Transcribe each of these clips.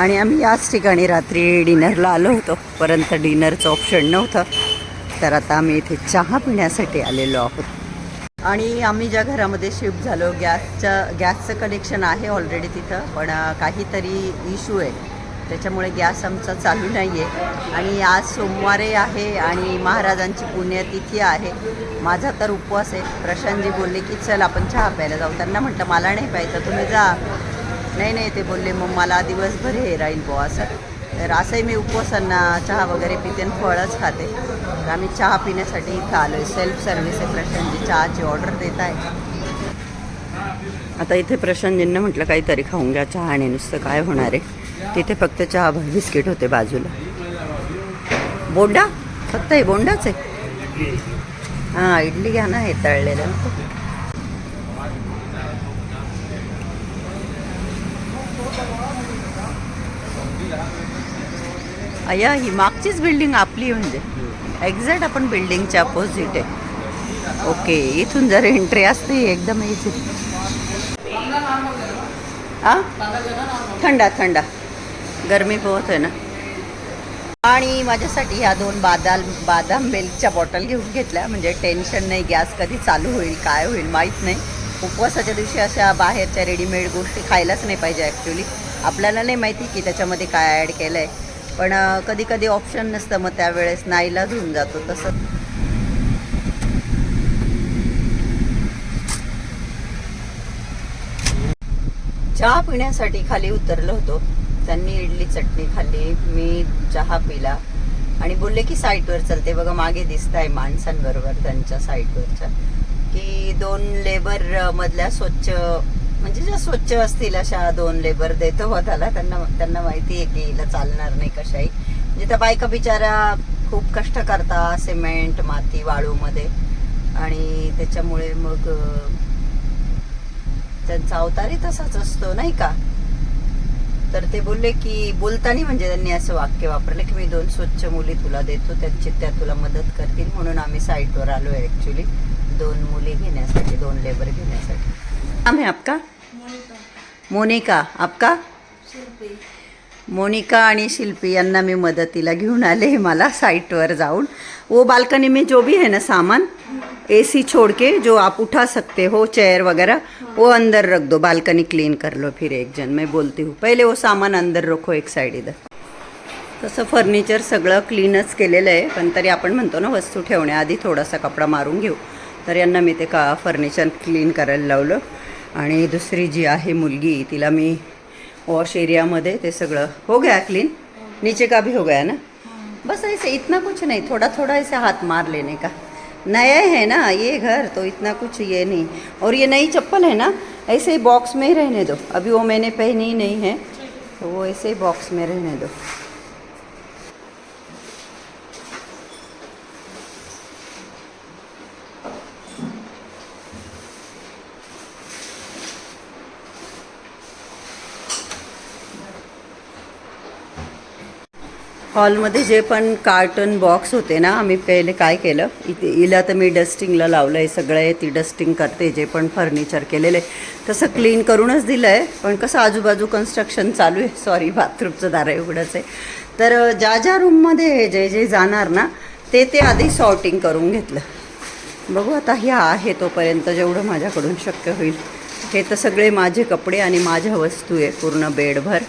आणि आम्ही याच ठिकाणी रात्री डिनरला आलो होतो. परंतु डिनरचं ऑप्शन नव्हतं. तर आता आम्ही इथे चहा पिण्यासाठी आलेलो आहोत. आणि आम्ही ज्या घरामध्ये शिफ्ट झालो गॅसच्या गॅसचं कनेक्शन आहे ऑलरेडी तिथं पण काहीतरी इश्यू आहे. त्याच्यामुळे गॅस आमचा चालू नाही आहे आणि आज सोमवारे आहे आणि महाराजांची पुण्यतिथी आहे. माझा तर उपवास आहे. प्रशांतजी बोलले की चल आपण चहा प्यायला जाऊ. त्यांना म्हटलं मला नाही प्यायचं तुम्ही जा. नाही नाही ते बोलले मग मला दिवसभर हे राहील बो असं. तर असंही मी उपवासांना चहा वगैरे पिते आणि फळच खाते. तर आम्ही चहा पिण्यासाठी इथं आलो आहे सेल्फ सर्व्हिस आहे प्रशांतजी. चहाची ऑर्डर देत आहे. आता इथे प्रशांतजींना म्हटलं काहीतरी खाऊन घ्या चहा आणि नुसतं काय होणार आहे? तिथे फक्त चहा बिस्किट होते बाजूला. बोंडा? फक्त हे बोंडाच आहे. हां इडली घ्या ना हे तळलेलं. अया ही मागचीच बिल्डिंग आपली म्हणजे. एक्झॅक्ट आपण बिल्डिंगच्या अपोजिट आहे. ओके इथून जर एंट्री असते एकदम इझी हां थंडा थंडा. गरमी बहुत आहे ना. आणि माझ्यासाठी ह्या दोन बादाल बादाम मिल्कच्या बॉटल घेऊन घेतल्या. म्हणजे टेन्शन नाही गॅस कधी चालू होईल काय होईल माहीत नाही. उपवासाच्या दिवशी अशा बाहेरच्या रेडीमेड गोष्टी खायलाच नाही पाहिजे ॲक्च्युली आपल्याला नाही माहिती की त्याच्यामध्ये काय ॲड केलं आहे पण कधी कधी ऑप्शन नसतं मग त्यावेळेस नाईला होऊन जातो तसं. चहा पिण्यासाठी खाली उतरलो होतो. त्यांनी इडली चटणी खाल्ली मी चहा पिला. आणि बोलले की साईटवर चलते बघा मागे दिसत आहे माणसांबरोबर त्यांच्या साईटवरच्या. की दोन लेबर मधल्या स्वच्छ म्हणजे ज्या स्वच्छ असतील अशा दोन लेबर देतो हो त्याला त्यांना त्यांना माहिती आहे की हिला चालणार नाही कशाही. म्हणजे त्या बायका बिचारा खूप कष्ट करता सिमेंट माती वाळूमध्ये. आणि त्याच्यामुळे मग त्यांचा अवतारही तसाच असतो नाही का? तर ते बोलले की बोलताना म्हणजे त्यांनी असं वाक्य वापरलं की मी दोन स्वच्छ मुली तुला देतो त्यांची त्या तुला मदत करतील म्हणून आम्ही साईटवर आलो आहे ॲक्च्युली दोन मुली घेण्यासाठी दोन लेबर घेण्यासाठी. नाम है आपका? मोनिका। आपका? मोनिका आणि शिल्पी यांना मी मदतीला घेऊन आले मला साइटवर जाऊन. वो बालकनी में जो भी है ना सामान एसी छोड़ के जो आप उठा सकते हो चेयर वगैरह वो अंदर रख दो बालकनी क्लीन कर लो फिर एक जन। मैं बोलती हूँ पहले वो सामान अंदर रखो एक साइड इधर। तसं फर्निचर सगळं क्लीनच केलेलं आहे पण तरी आपण म्हणतो ना वस्तू ठेवण्याआधी थोडासा कपडा मारून घेऊ. तर यांना मी ते का फर्निचर क्लीन करायला लावलं. आणि दुसरी जी आहे मुलगी, तिला मी वॉश एरियामध्ये ते सगळं. हो गया क्लीन नीचे का भी हो गया ना? बस ऐसे इतना कुछ नहीं, थोड़ा थोड़ा ऐसे हाथ मार लेने का। नया है ना, ये घर तो इतना कुछ ये नहीं। और ये नई चप्पल है ना, ऐसे ही बॉक्स में ही रहने दो। अभी वो मैंने पहनी ही नहीं है तो वो ऐसे ही बॉक्स में रहने दो। हॉलमध्ये जे पण कार्टन बॉक्स होते ना आम्ही पहिले काय केलं? इथे हिला तर मी डस्टिंगला लावलं आहे सगळं आहे ती डस्टिंग करते जे पण फर्निचर केलेलं आहे. तसं क्लीन करूनच दिलं आहे पण कसं आजूबाजू कन्स्ट्रक्शन चालू आहे. सॉरी बाथरूमचं दार उघडंच आहे. तर ज्या ज्या रूममध्ये जे जे जाणार ना ते ते आधी सॉर्टिंग करून घेतलं. बघू आता ह्या आहे तोपर्यंत जेवढं माझ्याकडून शक्य होईल. हे तर सगळे माझे कपडे आणि माझ्या वस्तू आहे पूर्ण बेडभर.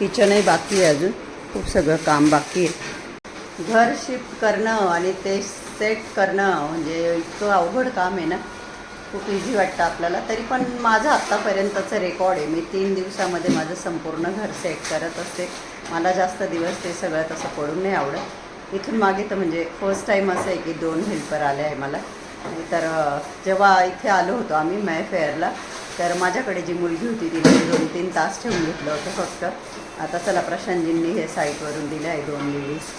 किचनही बाकी आहे अजून. खूप सगळं काम बाकी आहे. घर शिफ्ट करणं आणि ते सेट करणं म्हणजे इतकं अवघड काम आहे ना. खूप इझी वाटतं आपल्याला. तरी पण माझं आत्तापर्यंतचं रेकॉर्ड आहे. मी तीन दिवसामध्ये माझं संपूर्ण घर सेट करत असते. मला जास्त दिवस ते सगळं तसं पडून नाही आवडत. इथून मागे तर म्हणजे फर्स्ट टाईम असं आहे की दोन हेल्पर आले आहे मला. तर जेव्हा इथे आलो होतो आम्ही मॅ फेअरला तर माझ्याकडे जी मुलगी होती तिने दोन तीन तास ठेवून घेतलं होतं फक्त. आता चला प्रशांतजींनी हे साईटवरून दिलं आहे दोन लेडीज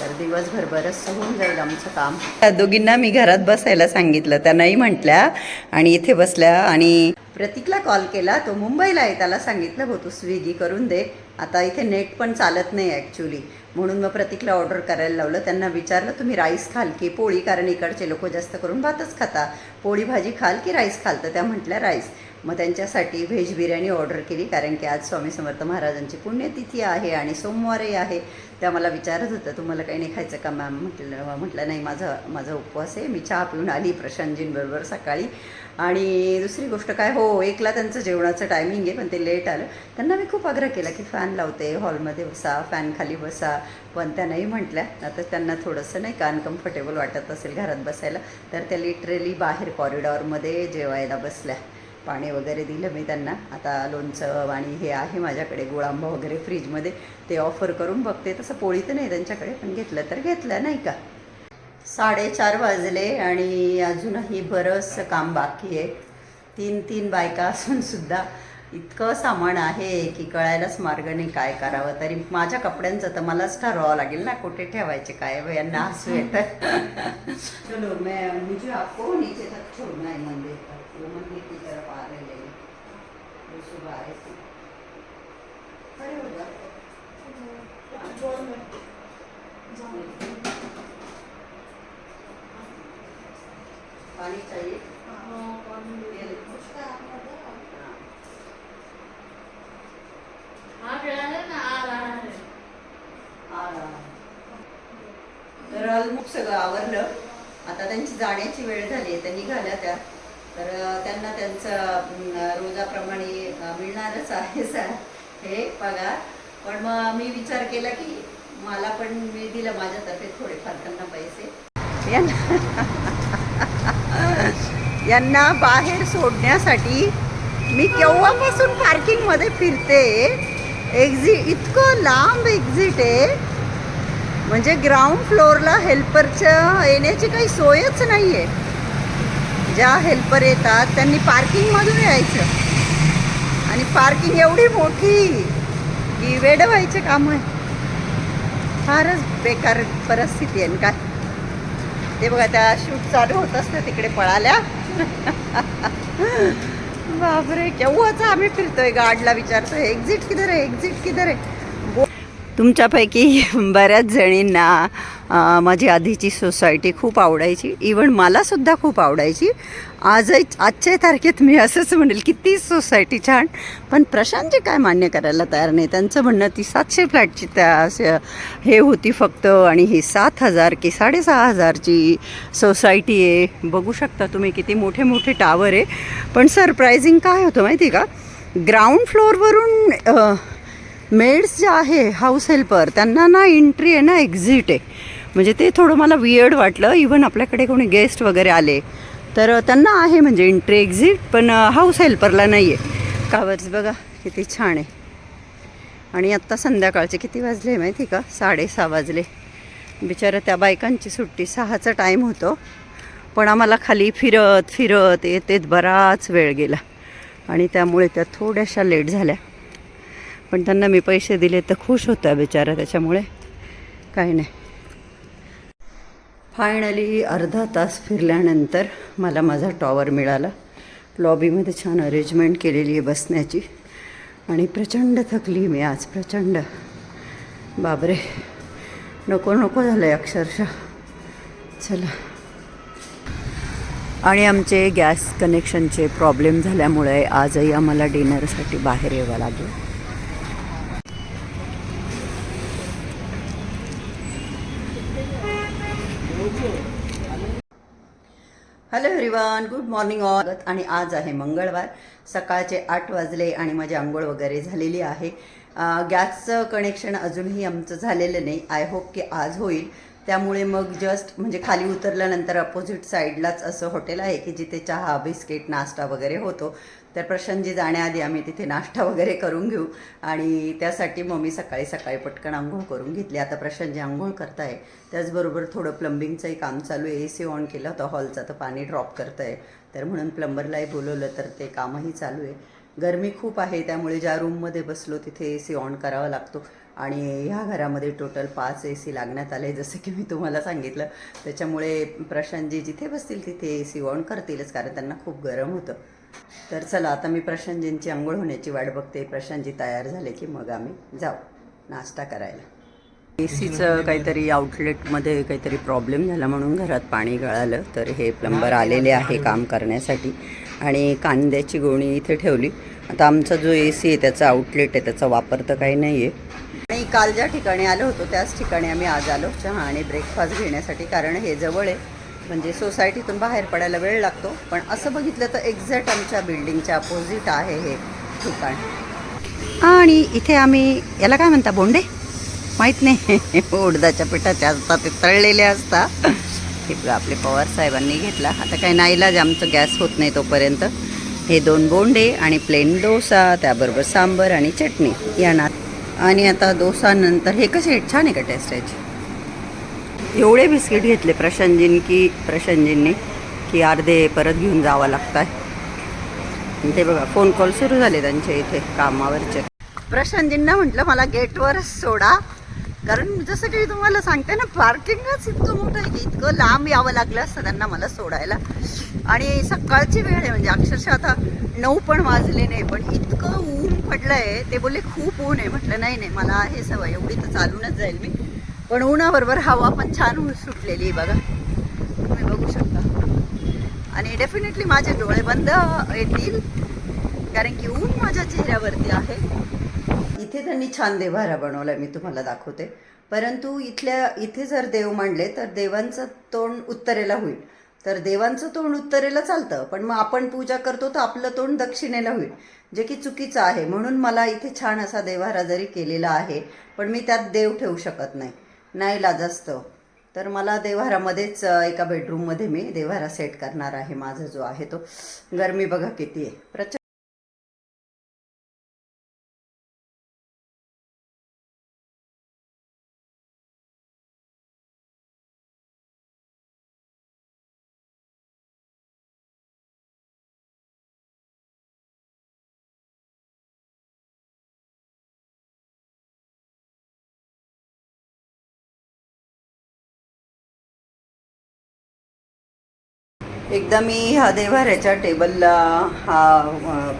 तर दिवसभर बरंचसं होऊन जाईल आमचं काम. त्या दोघींना मी घरात बसायला सांगितलं त्या नाही म्हटल्या. आणि इथे बसल्या आणि प्रतीकला कॉल केला तो मुंबईला आहे त्याला सांगितलं हो तू स्विगी करून दे. आता इथे नेट पण चालत नाही ॲक्च्युली म्हणून मग प्रतीकला ऑर्डर करायला लावलं. त्यांना विचारलं तुम्ही राईस खाल की पोळी? कारण इकडचे लोक जास्त करून भातच खाता. पोळी भाजी खाल की राईस खाल? तर त्या म्हटल्या राईस मग त्यांच्यासाठी व्हेज बिर्याणी ऑर्डर केली कारण की आज स्वामी समर्थ महाराजांची पुण्यतिथी आहे आणि सोमवारही आहे. त्या मला विचारत होतं तुम्हाला काही नाही खायचं का मॅम? म्हटलं म्हटलं नाही माझं माझा उपवास आहे. मी चहा पिऊन आली प्रशांतजींबरोबर सकाळी. आणि दुसरी गोष्ट काय हो एकला त्यांचं जेवणाचं टायमिंग आहे पण ते लेट आलं. त्यांना मी खूप आग्रह केला की फॅन लावते हॉलमध्ये बसा फॅन खाली बसा. पण त्या नाही म्हटल्या. आता त्यांना थोडंसं नाही का अनकम्फर्टेबल वाटत असेल घरात बसायला तर त्या लिटरली बाहेर कॉरिडॉरमध्ये जेवायला बसल्या. पाणी वगैरे दिलं मी त्यांना. आता लोणचं आणि हे आहे माझ्याकडे गुळांब वगैरे फ्रीजमध्ये. ते ऑफर करून बघते. तसं पोळी तर नाही त्यांच्याकडे पण घेतलं तर घेतलं नाही का? साडेचार वाजले आणि अजूनही बरंच काम बाकी आहे. तीन तीन बायका असूनसुद्धा इतकं सामान आहे की कळायलाच मार्ग नाही काय करावं. तरी माझ्या कपड्यांचं तर मलाच ठरवावं लागेल ना कुठे ठेवायचे काय? यांना हसू येतं. चलो मैं मुझे आपको नीचे तक छोड़ना है मंदिर वो मंदिर की तरफ आ रहे हैं वो सुबह आए थे खड़े हो जाओ पानी चाहिए ये ले। हाँ। आ रहा है. तर ऑलमोस्ट सगळं आवरलं आता त्यांची जाण्याची वेळ झाली आहे त्या निघाल्या त्या तर त्यांना त्यांचं रोजाप्रमाणे मिळणारच आहे सर हे पगार. पण मग मी विचार केला की मला पण मी दिलं माझ्यातर्फे थोडेफार त्यांना पैसे. यांना यांना बाहेर सोडण्यासाठी मी केव्हापासून पार्किंगमध्ये फिरते? एक्झिट इतकं लांब एक्झिट आहे. म्हणजे ग्राउंड फ्लोअरला हेल्परच्या येण्याची काही सोयच नाही आहे ज्या हेल्पर येतात त्यांनी पार्किंगमधून यायचं. आणि पार्किंग एवढी मोठी की वेड व्हायचे काम. आहे फारच बेकार परिस्थिती आहे काय? ते बघा त्या शूट चालू होत असतं तिकडे पळाल्या. बापरे केव्हाच आम्ही फिरतोय? गाडला विचारतोय एक्झिट किधर आहे? एक्झिट किधर आहे? तुमच्यापैकी बऱ्याच जणींना माझी आधीची सोसायटी खूप आवडायची. इवन मलासुद्धा खूप आवडायची. आजही आजच्या तारखेत मी असंच म्हणेल की ती सोसायटी छान. पण प्रशांतजी काय मान्य करायला तयार नाही. त्यांचं म्हणणं ती सातशे फ्लॅटची त्या हे होती फक्त. आणि ही सात हजार की साडेसहा हजारची सोसायटी आहे. बघू शकता तुम्ही किती मोठे मोठे टावर आहे. पण सरप्रायझिंग काय होतं माहिती आहे का? ग्राउंड फ्लोअरवरून मेड्स जे आहे हाऊस हेल्पर त्यांना ना एंट्री आहे ना एक्झिट आहे. म्हणजे ते थोडं मला वियर्ड वाटलं. इवन आपल्याकडे कोणी गेस्ट वगैरे आले तर त्यांना आहे म्हणजे एंट्री एक्झिट पण हाऊस हेल्परला नाही आहे कावर्स बघा किती छान आहे. आणि आत्ता संध्याकाळचे किती वाजले माहिती का? साडेसहा वाजले. बिचारं त्या बायकांची सुट्टी सहाचा टाईम होतो. पण आम्हाला खाली फिरत फिरत येत येत बराच वेळ गेला. आणि त्यामुळे त्या थोड्याशा लेट झाल्या. पण त्यांना मी पैसे दिले तर खुश होता बिचारा त्याच्यामुळे काही नाही. फायनली अर्धा तास फिरल्यानंतर मला माझा टॉवर मिळाला. लॉबीमध्ये छान अरेंजमेंट केलेली आहे बसण्याची. आणि प्रचंड थकली मी आज प्रचंड. बाबरे नको नको झालं आहे अक्षरशः. चला. आणि आमचे गॅस कनेक्शनचे प्रॉब्लेम झाल्यामुळे आजही आम्हाला डिनरसाठी बाहेर यावं लागलं. Hello everyone good morning all आणि आज आहे मंगळवार. सकाळचे आठ वाजले आणि माझी आंघोळ वगैरे झालेली आहे. गॅसचं कनेक्शन अजूनही आमचं झालेलं नाही. आय होप की आज होईल. त्यामुळे मग जस्ट म्हणजे खाली उतरल्यानंतर अपोजिट साईडलाच असं हॉटेल आहे की जिथे चहा बिस्किट नाश्ता वगैरे होतो. तर प्रशांतजी जाण्याआधी आम्ही तिथे नाश्ता वगैरे करून घेऊ. आणि त्यासाठी मग मी सकाळी सकाळी पटकन आंघोळ करून घेतली. आता प्रशांतजी आंघोळ करताय. त्याचबरोबर थोडं प्लंबिंगचंही काम चालू आहे. ए सी ऑन केलं होतं. हॉलचा तर पाणी ड्रॉप करतं आहे तर म्हणून प्लंबरलाही बोलवलं तर ते कामही चालू आहे. गरमी खूप आहे त्यामुळे ज्या रूममध्ये बसलो तिथे ए सी ऑन करावा लागतो. आणि ह्या घरामध्ये टोटल पाच ए सी लागण्यात आले जसं की मी तुम्हाला सांगितलं. त्याच्यामुळे प्रशांतजी जिथे बसतील तिथे ए सी ऑन करतीलच कारण त्यांना खूप गरम होतं. तर चला आता मी प्रशांतजींची आंघोळ होण्याची वाट बघते. प्रशांतजी तयार झाले की मग आम्ही जाऊ. नाश्ता करायला. ए सीचं काहीतरी आउटलेटमध्ये काहीतरी प्रॉब्लेम झाला म्हणून घरात पाणी गळालं. तर हे प्लंबर आलेले आहे काम करण्यासाठी. आणि कांद्याची गोणी इथे ठेवली. आता आमचा जो ए सी आहे त्याचा आउटलेट आहे त्याचा वापर तर काही नाही आहे आणि काल ज्या ठिकाणी आलो होतो त्याच ठिकाणी आम्ही आज आलो. चहा आणि ब्रेकफास्ट घेण्यासाठी. कारण हे जवळ आहे. म्हणजे सोसायटीतून बाहेर पडायला वेळ लागतो. पण असं बघितलं तर एक्झॅक्ट आमच्या बिल्डिंगच्या अपोजिट आहे हे ठिकाण. आणि इथे आम्ही याला काय म्हणता बोंडे? माहीत नाही. उडदाच्या पिठाचे असतात ते तळलेले असतात. हे आपले पवार साहेबांनी घेतला. आता काही नाईलाज आमचं गॅस होत नाही तोपर्यंत. हे दोन बोंडे आणि प्लेन डोसा त्याबरोबर सांबर आणि चटणी याना आणि आता डोसानंतर हे कसे आहेत? छान आहे का टेस्ट याची? एवढे बिस्किट घेतले प्रशांतजीं की प्रशांतजींनी की अर्धे परत घेऊन जावं लागतं आहे ते बघा फोन कॉल सुरू झाले त्यांच्या इथे कामावरचे. प्रशांतजींना म्हटलं मला गेटवरच सोडा. कारण जसं की तुम्हाला सांगते ना पार्किंगच इतकं मोठं आहे की इतकं लांब यावं लागलं असतं त्यांना मला सोडायला. आणि सकाळची वेळ आहे म्हणजे अक्षरशः आता नऊ पण वाजले नाही पण इतकं ऊन पडलं आहे ते बोलले खूप ऊन आहे. म्हटलं नाही नाही मला आहे सवय एवढी तर चालूनच जाईल मी. पण उन्हाबरोबर हवा पण छान सुटलेली आहे बघा. तुम्ही बघू शकता. आणि डेफिनेटली माझे डोळे बंद येतील. कारण की ऊन माझ्या चेहऱ्यावरती आहे. इथे त्यांनी छान देवारा बनवलाय मी तुम्हाला दाखवते. परंतु इथल्या इथे जर देव मांडले तर देवांचं तोंड उत्तरेला होईल. तर देवांचं तोंड उत्तरेला चालतं पण मग आपण पूजा करतो तर आपलं तोंड दक्षिणेला होईल. जे की चुकीचं आहे म्हणून मला इथे छान असा देवारा जरी केलेला आहे पण मी त्यात देव ठेवू शकत नाही. नाही लाज तर मला देव्हारामध्येच एका बेडरूममध्ये मी देव्हारा सेट करणार आहे माझा जो आहे तो. गरमी बघा किती आहे. प्रचंड एकदा मी ह्या देवाऱ्याच्या टेबलला हा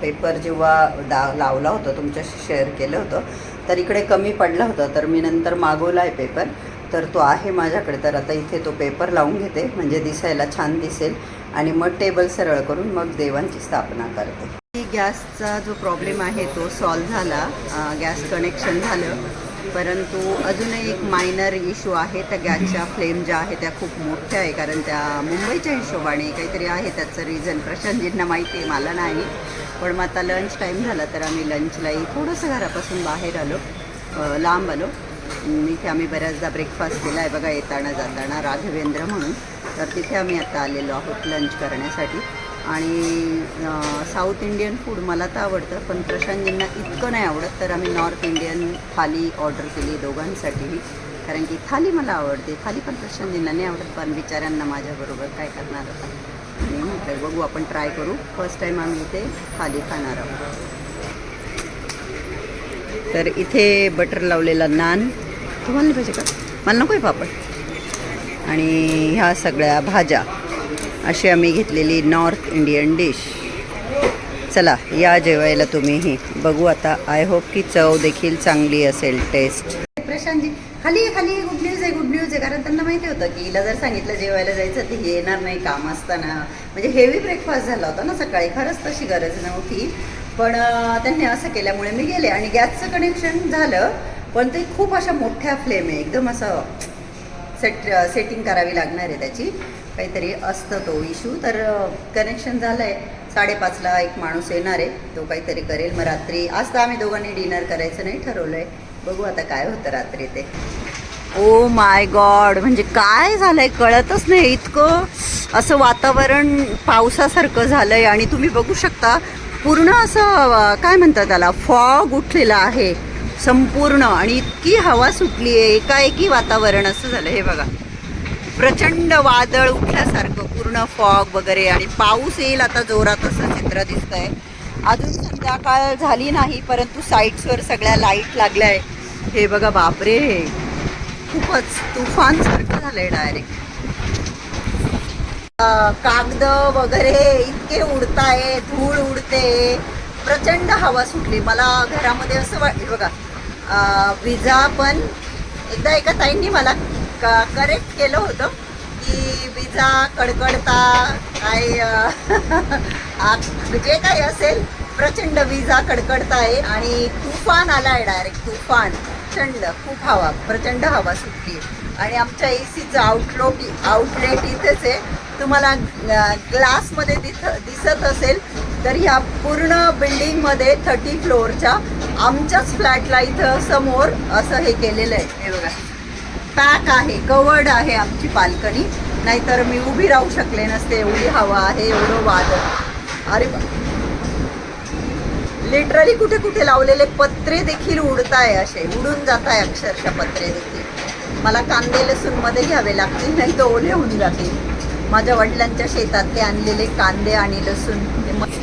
पेपर जेव्हा दा लावला होता तुमच्याशी शेअर केलं होतं तर इकडे कमी पडला होता तर मी नंतर मागवला आहे पेपर. तर तो आहे माझ्याकडे तर आता इथे तो पेपर लावून घेते म्हणजे दिसायला छान दिसेल. आणि मग टेबल सरळ करून मग देवांची स्थापना करते. गॅसचा जो प्रॉब्लेम आहे तो सॉल्व झाला. गॅस कनेक्शन झालं. परंतु अजूनही एक मायनर इश्यू आहे. त्या गॅसच्या फ्लेम ज्या आहे त्या खूप मोठ्या आहे. कारण त्या मुंबईच्या हिशोबाने काहीतरी आहे. त्याचं रिझन प्रशांतजींना माहिती आहे मला नाही. पण मग आता लंच टाईम झाला तर आम्ही लंचलाही थोडंसं घरापासून बाहेर आलो. लांब आलो. इथे आम्ही बऱ्याचदा ब्रेकफास्ट केला आहे बघा येताना जाताना राघवेंद्र म्हणून. तर तिथे आम्ही आता आलेलो आहोत लंच करण्यासाठी. आणि साऊथ इंडियन फूड मला तर आवडतं पण प्रशांतजींना इतकं नाही आवडत तर आम्ही नॉर्थ इंडियन थाली ऑर्डर केली दोघांसाठीही. कारण की थाली मला आवडते. थाली पण प्रशांतजींना नाही आवडत पण बिचाऱ्यांना माझ्याबरोबर काय करणार आता आणि म्हटलं बघू आपण ट्राय करू. फर्स्ट टाईम आम्ही इथे थाली खाणार आहोत. तर इथे बटर लावलेला नान. तुम्हाला पाहिजे का? मला नको आहे पापड. आणि ह्या सगळ्या भाज्या. अशी आम्ही घेतलेली नॉर्थ इंडियन डिश चला या जेवायला तुम्हीही. बघू आता आय होप की चव देखील चांगली असेल टेस्ट प्रशांतजी खाली खाली गुड न्यूज आहे गुड न्यूज आहे. कारण त्यांना माहिती होतं की हिला जर सांगितलं जेवायला जायचं तर येणार नाही काम असताना. म्हणजे हेवी ब्रेकफास्ट झाला होता ना सकाळी. खरंच तशी गरज नव्हती. पण त्यांनी असं केल्यामुळे मी गेले. आणि गॅसचं कनेक्शन झालं पण ते खूप अशा मोठ्या फ्लेम आहे. एकदम असं सेट सेटिंग करावी लागणार आहे त्याची. काहीतरी असतं तो इशू तर कनेक्शन झालं आहे साडेपाचला एक माणूस येणार आहे. तो काहीतरी करेल. मग रात्री आज तर आम्ही दोघांनी डिनर करायचं नाही ठरवलं आहे बघू आता काय होतं रात्री ते. ओ माय गॉड म्हणजे काय झालंय कळतच नाही. इतकं असं वातावरण पावसासारखं झालंय आणि तुम्ही बघू शकता पूर्ण असं काय म्हणतात त्याला फॉग उठलेला आहे. संपूर्ण आणि इतकी हवा सुटली आहे एकाएकी वातावरण असं झालं. हे बघा. प्रचंड वादळ उठल्यासारखं पूर्ण फॉग वगैरे आणि पाऊस येईल आता जोरात असं चित्र दिसतंय. अजून संध्याकाळ झाली नाही परंतु साईट्सवर सगळ्या लाइट लागल्या आहे हे बघा बापरे! खूपच तुफान सारखं झालंय डायरेक्ट कागद वगैरे इतके उडताय धूळ उडते. प्रचंड हवा सुटली. मला घरामध्ये असं वाटलं बघा विजा पण एकदा एका ताईंनी मला क करेक्ट केलं होतं की विजा कडकडता काय जे काही असेल प्रचंड विजा आहे आणि तुफान आला आहे डायरेक्ट तुफान प्रचंड खूप हवा प्रचंड हवा सुटली आणि आमच्या ए सीचं आउटलोट आउटलेट इथेच आहे. तुम्हाला ग्लासमध्ये दिथ दिसत असेल तर ह्या पूर्ण बिल्डिंगमध्ये थर्टी फ्लोअरच्या आमच्याच फ्लॅटला इथं समोर असं हे केलेलं आहे. हे बघा. पॅक आहे कवर्ड आहे आमची बाल्कनी. नाहीतर मी उभी राहू शकले नसते. एवढी हवा आहे एवढं वादळ. अरे लिटरली कुठे कुठे लावलेले पत्रे देखील उडताय असे. उडून जात आहे अक्षरशः पत्रे देखील. मला कांदे लसूणमध्ये घ्यावे लागतील नाही तर ओले होऊन जातील. माझ्या वडिलांच्या शेतातले आणलेले कांदे आणि लसूण.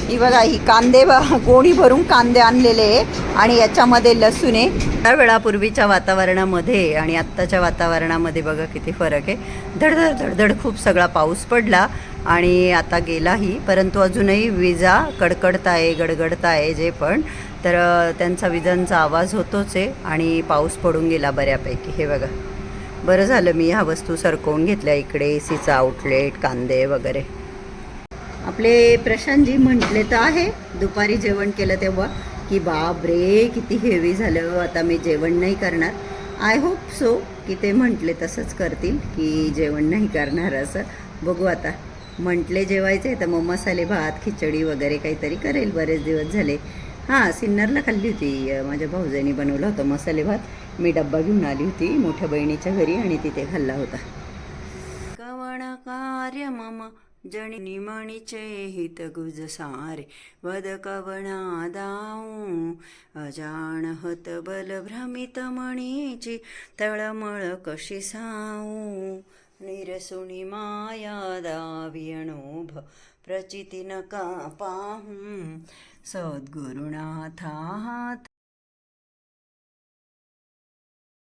ही बघा ही कांदे गोणी भरून कांदे आणलेले आहे आणि याच्यामध्ये लसूण आहे. त्या वेळापूर्वीच्या वातावरणामध्ये आणि आत्ताच्या वातावरणामध्ये बघा किती फरक आहे. धडधड धडधड खूप सगळा पाऊस पडला आणि आता गेलाही परंतु अजूनही विजा कडकडताय गडगडताय जे पण. तर त्यांचा विजांचा आवाज होतोच आहे आणि पाऊस पडून गेला बऱ्यापैकी. हे बघा. बरं झालं मी ह्या वस्तू सरकवून घेतल्या इकडे ए सीचा आउटलेट कांदे वगैरे. आपले प्रशांतजी म्हटले तर आहे दुपारी जेवण केलं तेव्हा की बाप रे किती हेवी झालं आता मी जेवण नाही करणार. आय होप सो की ते म्हटले तसंच करतील की जेवण नाही करणार असं. बघू आता. म्हटले जेवायचे तर मग मसाले भात खिचडी वगैरे काहीतरी करेल. बरेच दिवस झाले. हां सिन्नरला खाल्ली होती. माझ्या भाऊजाईने बनवला होता मसाले भात. मी डब्बा घेऊन आली होती मोठ्या बहिणीच्या घरी आणि तिथे खाल्ला होता. कवण कार्य मम जणी निमणीचे हित गुज सारे. वद कवणा दाऊ अजाण हत बल भ्रमित मणीची तळमळ कशी साऊ. निरसुणी माया दावियणोभ प्रचिती नका पाहू. सद्गुरुनाथा